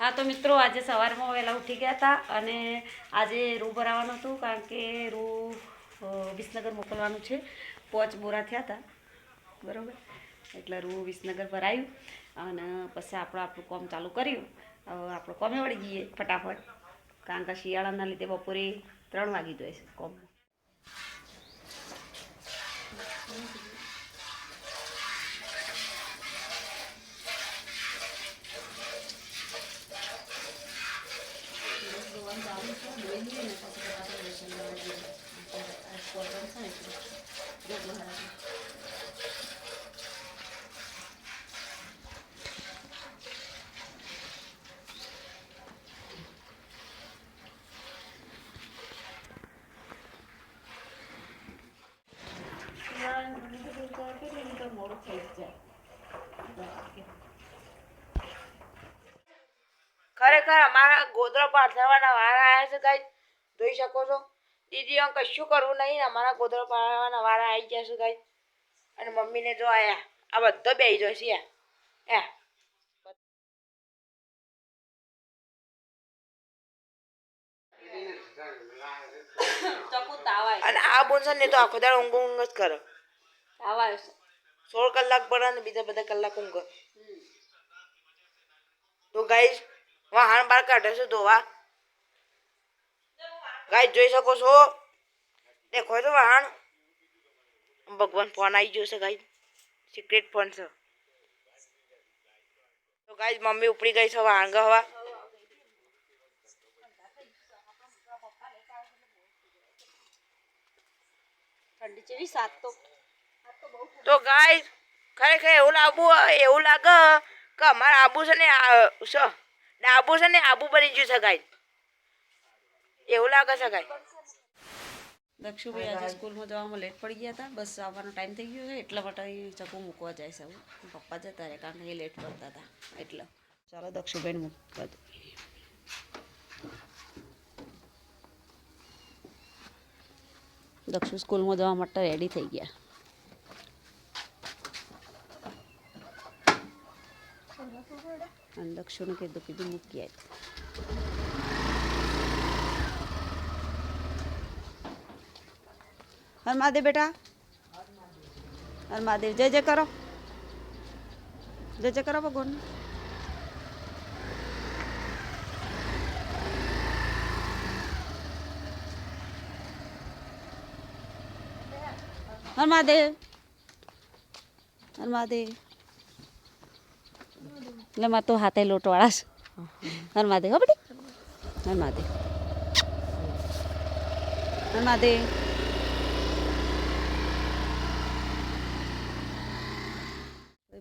હા, તો મિત્રો, આજે સવારમાં વહેલા ઉઠી ગયા હતા અને આજે રૂ ભરાવાનું હતું કારણ કે રૂ વિસનગર મોકલવાનું છે. પોચ બોરા થયા હતા બરાબર? એટલે રૂ વિસનગર ભરાયું અને પછી આપણે આપણું કોમ ચાલુ કર્યું. હવે આપણે કોમે વળી જઈએ ફટાફટ. કારણ કે શિયાળાના લીધે બપોરે ત્રણ વાગી જાય છે કોમ મોડું થઈ જ જાય ખરેખર અમારા ગોદડા પાથરવાના વારા આવ્યા છે ગાઈ જોઈ શકો છો? દીદી આમ કશું કરવું નહીં? ને અમારા ગોદડા પાથરવાના વારા આવી ગયા છે ગાઈ અને મમ્મીને જો આયા. આ બધો બેસી જશે યા. યા. ચકુ તાવ આવ્યો અને આ બોનસન ને તો આખો દાડો ઊંઘ ઊંઘ જ કરો. સોળ કલાક પડે ને બીજા બધા કલાક ઊંઘ. તો ગાઈ વાહણ બહાર કાઢે છે ધોવા. ગાય જોઈ શકો છો? દેખો તો વાહન ભગવાન ફોન આવી ગયો છે ગાય. સિક્રેટ ફોન છે. તો ગાય મમ્મી ઉપડી ગઈ છે વાહણ ગવા. ઠંડી જેવી સાત તો. તો ગાઈ ખરેખર એવું લાગવું એવું લાગે કે અમારે આબુ છે ને આ- ડાબુ છે ને આબુ બની ગયું છે ગાય એવું લાગે છે ગાય દક્ષુભાઈ આજે સ્કૂલમાં જવામાં લેટ પડી ગયા હતા. બસ આવવાનો ટાઈમ થઈ ગયો છે. એટલા માટે ચકુ મૂકવા જાય છે. હું પપ્પા જતા રહે કારણ કે એ લેટ પડતા હતા. એટલે ચાલો દક્ષુભાઈને મૂકવા દો દક્ષુ સ્કૂલમાં જવા માટે રેડી થઈ ગયા. અને દક્ષુને કીધું કીધું મૂકી આવી હર મહાદેવ બેટા હર મહાદેવ જય જય કરો જય જય કરો ભગવાન હર મહાદેવ હર મહાદેવ એટલે મારે તો હાથે લોટવાળા છે. હર મહાદેવ હો બેટી હર માધે હર મહાદેવ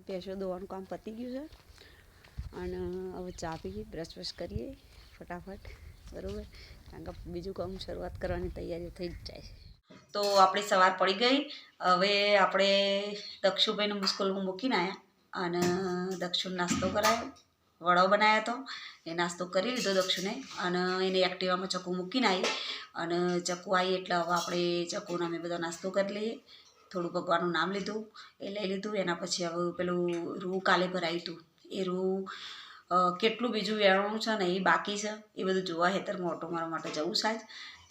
ભેંસો દોવાનું કામ પતી ગયું છે. અને હવે ચા પીએ બ્રશ બ્રશ કરીએ ફટાફટ, બરાબર? કારણ કે બીજું કામ શરૂઆત કરવાની તૈયારીઓ થઈ જ જાય તો આપણી સવાર પડી ગઈ. હવે આપણે દક્ષુભાઈને સ્કૂલમાં મૂકીને આવ્યા અને દક્ષુ નાસ્તો કરાયો. વડો બનાવ્યો હતો એ નાસ્તો કરી લીધો દક્ષુને અને એને એક્ટિવામાં ચકુ મૂકીને આવી. અને ચકુ આવી એટલે હવે આપણે ચકુનો અમે બધો નાસ્તો કરી લઈએ. થોડું ભગવાનનું નામ લીધું. એ લઈ લીધું. એના પછી હવે પેલું રૂ કાલે ભરાયું હતું. એ રૂ કેટલું બીજું વેણવું છે ને એ બાકી છે. એ બધું જોવા હેતરમાં ઓટો મારવા માટે જવું છે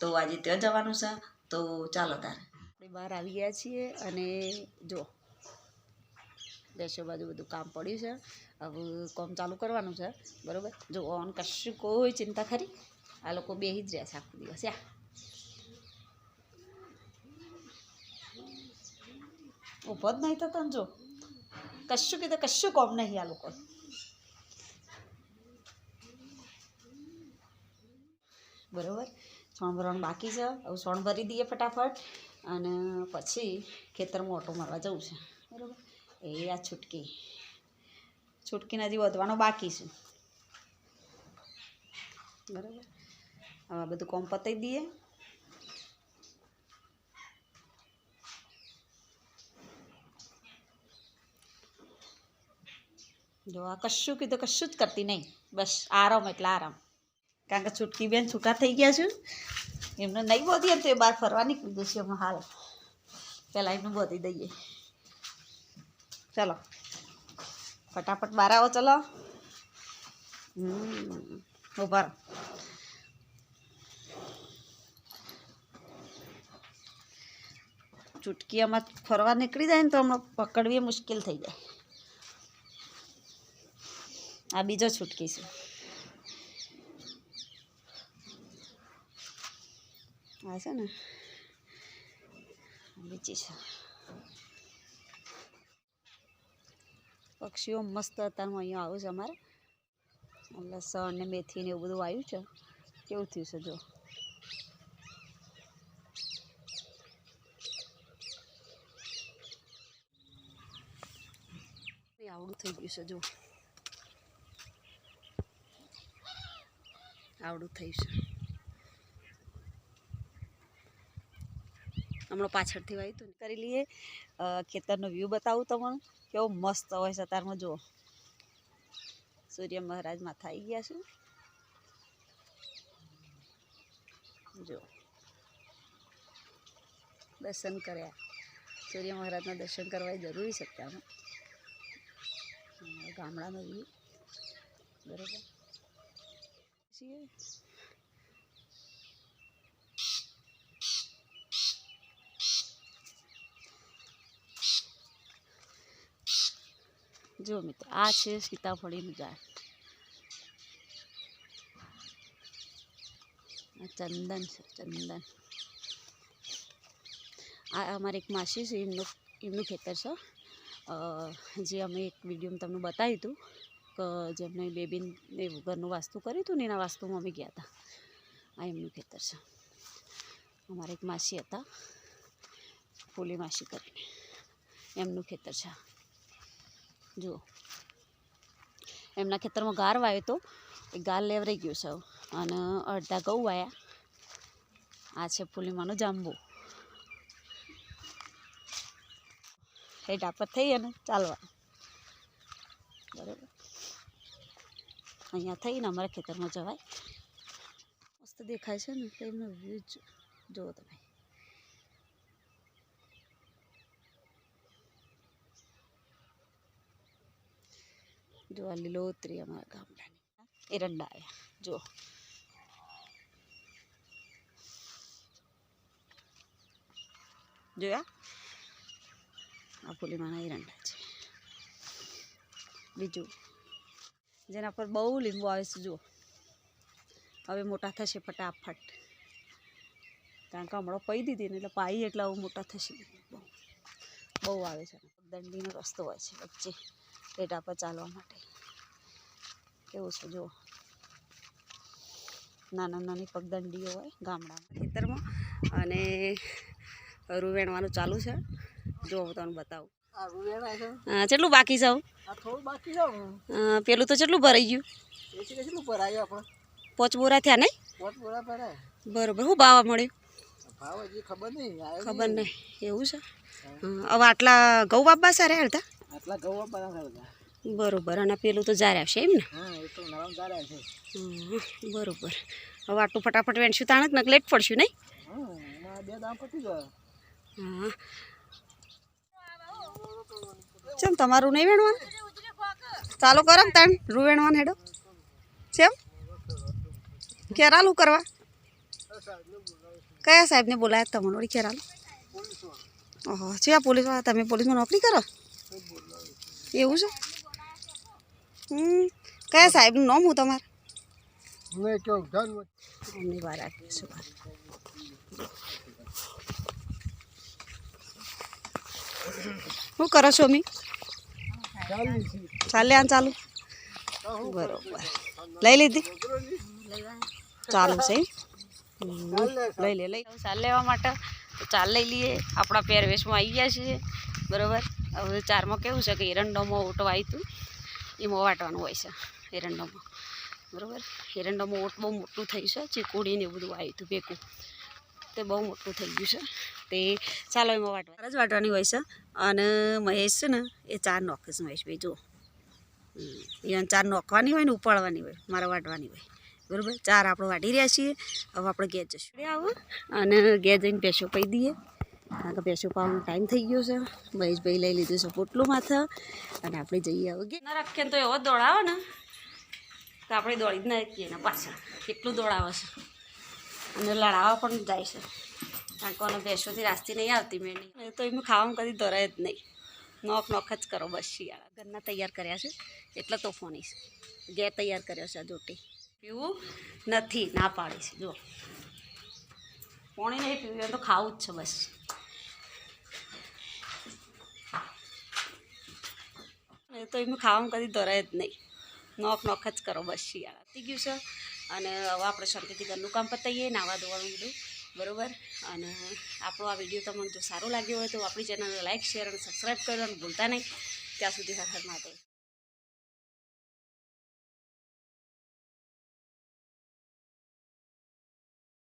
તો આજે ત્યાં જવાનું છે. તો ચાલો તારે. આપણે બહાર આવી ગયા છીએ અને જો દેશો બાજુ બધું કામ પડ્યું છે. હવે કામ ચાલુ કરવાનું છે. બરાબર? જો ઓન કશું કોઈ ચિંતા ખરી? આ લોકો બેહી જ રહ્યા છે આખો દિવસ. યા. ઊભો જ નહીં થતો જો. કશું કીધું, કશું કોમ નહીં આ લોકો. બરાબર? સોણ ભરવાનું બાકી છે. હવે સોણ ભરી દઈએ ફટાફટ. અને પછી ખેતરમાં ઓટો મારવા જવું છે. બરાબર? એ આ છૂટકી. છૂટકીને હજી વધવાનો બાકી છે. બરાબર? હવે આ બધું કોમ પતાવી દઈએ. જો આ કશું કીધું, કશું જ કરતી નહીં. બસ આરામ એટલે આરામ. કારણ કે છૂટકી બેન છૂટા થઈ ગયા છું. એમને નહીં બોધી તો એ બહાર ફરવા નીકળી જશે એમાં હાલ. પહેલાં એમનું બોધી દઈએ. ચલો. ફટાફટ બહાર આવો, ચલો. ઊભા. ચૂટકી આમાં ફરવા નીકળી જાય ને તો હમણાં પકડવી મુશ્કેલ થઈ જાય. આ બીજો છૂટકી છે. આ છે ને. બીજી છે. પક્ષીઓ મસ્ત અત્યારમાં અહીંયા આવ્યું છે અમારે. લસણ ને મેથી ને એવું બધું આવ્યું છે. કેવું થયું છે જો. આવડું થઈ ગયું છે જો. આવડું થયું છે. હમણાં પાછળથી વાયું હતું કરી લઈએ. ખેતરનો વ્યૂ બતાવું તમને. કેવો મસ્ત હોય છે તારમાં જુઓ. સૂર્ય મહારાજ માથા આવી ગયા છે. જો દર્શન કર્યા. સૂર્ય મહારાજના દર્શન કરવા જરૂરી છે ગામડાનો વ્યૂ બરોબર. જો મિત્રો, આ છે સીતાફળીનું ઝાડ ચંદન છે, ચંદન. આ અમારે એક માસી છે, એમનું એમનું ખેતર છે. જે અમે એક વિડીયોમાં તમને બતાવ્યું હતું કે જેમને બેબીને ઘરનું વાસ્તુ કર્યું હતું ને એના વાસ્તુમાં અમે ગયા હતા. આ એમનું ખેતર છે. અમારે એક માસી હતા, ફૂલી માસી કરીને. એમનું ખેતર છે. જુઓ એમના ખેતરમાં ગાર વાયો તો, એ ગાર લેવરાઈ ગયો સૌ અને અડધા ઘઉં વાયા. આ છે ફૂલીમાનો જાંબુ. એ ડાપર થઈ અને ચાલવા. બરાબર. અહીંયા થઈને અમારા ખેતરમાં જવાય. મસ્ત દેખાય છે ને એમનો વ્યૂ જુઓ તમે. આ લીલોતરી અમારા ગામડાની એરંડા આવ્યા જો જોયા આ ફૂલીમાના એરંડા છે બીજું જેના પર બહુ લીંબુ આવે છે જુઓ હવે મોટા થશે ફટાફટ કારણ કે હમણાં પઈ દીધી ને એટલે પાઈ એટલા હવે મોટા થશે બહુ બહુ આવે છે દંડીનો રસ્તો હોય છે વચ્ચે પેટા પર ચાલવા માટે કેવું છે જુઓ. નાના નાની પગદંડીઓ હોય ગામડામાં. ખેતરમાં અને રૂવેણવાનું ચાલુ છે. જો હું તમને બતાવું. કેટલું બાકી છે થોડું બાકી છે પેલું તો કેટલું ભરાઈ ગયું? એસી કેટલું ભરાય આપણે? પોચ બોરા થયા નહીં? બરોબર શું ભાવ મળ્યું? ખબર નહીં આવ્યો ખબર નહીં એવું છે? હવે આટલા ઘઉં બાપા સારા હાલતા? આટલા ઘઉં હતા બરોબર. અને પેલું તો જાર આવશે એમ ને? હા એ તો નરમ જાડા છે હં, બરોબર. હવે આટલું ફટાફટ વેણશું તાણ જ લેટ પડશું નહીં? હા ચમ તમારું નહીં વેણવાનું? ચાલો કરો ને તાણ રૂ વેણવાનું હેડો. ચેમ? કેરાલું કરવા કયા સાહેબને બોલાયા તમને વળી કેરાલું? ઓહો છે પોલીસવાળા તમે પોલીસમાં નોકરી કરો? એવું છે? કયા સાહેબનું નામ હું તમારે? મેં કેવું ધન વાર રાખીશું શું કરો છો અમી? ચાલે આ ચાલુ? બરોબર. લઈ લીધી? ચાલુ છે લઈ લે લઈ ચાલ લેવા માટે. તો ચાલ લઈ લઈએ. આપણા પહેરવેશમાં આવી ગયા છીએ. બરોબર? હવે ચારમાં કેવું છે કે એરંડોમાં ઓટો આવી હતું. એમાં વાટવાનું હોય છે, એરંડામાં. બરાબર? એરંડામાં ઓટ બહુ મોટું થયું છે, ચીકુડી ને એવું બધું આવ્યું હતું ભેગું. તે બહુ મોટું થઈ ગયું છે. તે ચાલો એમાં વાટવા. જ વાટવાની હોય છે. અને મહેશ છે ને, એ ચાર નોખે છે મહેશભાઈ જુઓ. એને ચાર નોખવાની હોય ને, ઉપાડવાની હોય, મારે વાટવાની હોય. બરાબર? ચાર આપણે વાટી રહ્યા છીએ. હવે આપણે ઘેર જશું. આવો. અને ઘેર જઈને પેશો પી દઈએ. કારણ કે પેશો પાવાનો ટાઈમ થઈ ગયો છે. મહેશભાઈ લઈ લીધું છે પોટલું માથે. અને આપણે જઈએ હવે ના રાખીએ ને તો એવો દોડાવો ને. તો આપણે દોડી જ નાખીએ એના પાછળ કેટલું દોડાવે છે. અને લડાવવા પણ જાય છે. કારણ કે ઓને ભેંસોથી રાસ્તી નહીં આવતી મેં તો એમ ખાવામાં કદી દોરાય જ નહીં. નોખ નોખ જ કરો બસ શિયાળા. ઘરના તૈયાર કર્યા છે. એટલે તો ફોનીશ ઘેર તૈયાર કર્યો છે આ જોટી પીવું? નથી. ના પાડીશ છે. જો પાણી નહીં પીવું તો ખાવું જ છે બસ. તો એમનું ખાવામાં કદી દોરાય જ નહીં. નોખ નોખ જ કરો, બસ, શિયાળા. થઈ ગયું છે. અને હવે આપણે શાંતિથી ઘરનું કામ પતાવીએ, નાવા ધોવાનું બધું. બરાબર? અને આપણો આ વીડિયો તમને જો સારો લાગ્યો હોય તો આપણી ચેનલને લાઇક શેર અને સબસ્ક્રાઈબ કરવાનું ભૂલતા નહીં. ત્યાં સુધી હર મહાદેવ.